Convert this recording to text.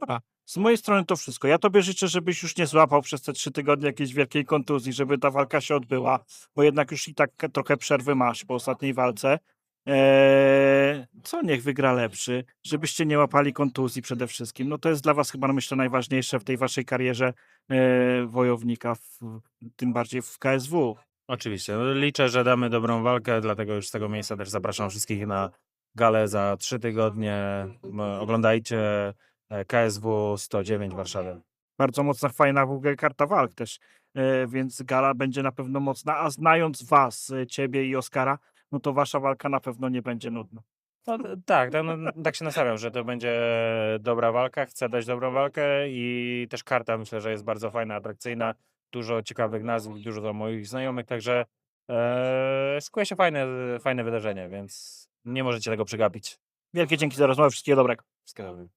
Dobra. Z mojej strony to wszystko. Ja tobie życzę, żebyś już nie złapał przez te trzy tygodnie jakiejś wielkiej kontuzji, żeby ta walka się odbyła, bo jednak już i tak trochę przerwy masz po ostatniej walce. Eee, co niech wygra lepszy, żebyście nie łapali kontuzji przede wszystkim. No to jest dla was chyba myślę najważniejsze w tej waszej karierze e, wojownika, w, tym bardziej w KSW. Oczywiście. No, Liczę, że damy dobrą walkę, dlatego już z tego miejsca też zapraszam wszystkich na galę za trzy tygodnie. M, Oglądajcie e, KSW 109 w Warszawie. Bardzo mocna, fajna w ogóle karta walk też, e, więc gala będzie na pewno mocna, a znając was, e, ciebie i Oskara, no to wasza walka na pewno nie będzie nudna. No, d- tak, tak, no, tak się nastawiam, że to będzie dobra walka. Chcę dać dobrą walkę i też karta myślę, że jest bardzo fajna, atrakcyjna. Dużo ciekawych nazw, dużo moich znajomych, także e, szykuje się fajne, fajne wydarzenie, więc nie możecie tego przegapić. Wielkie dzięki za rozmowę, wszystkiego dobrego. Wszystkiego dobrego.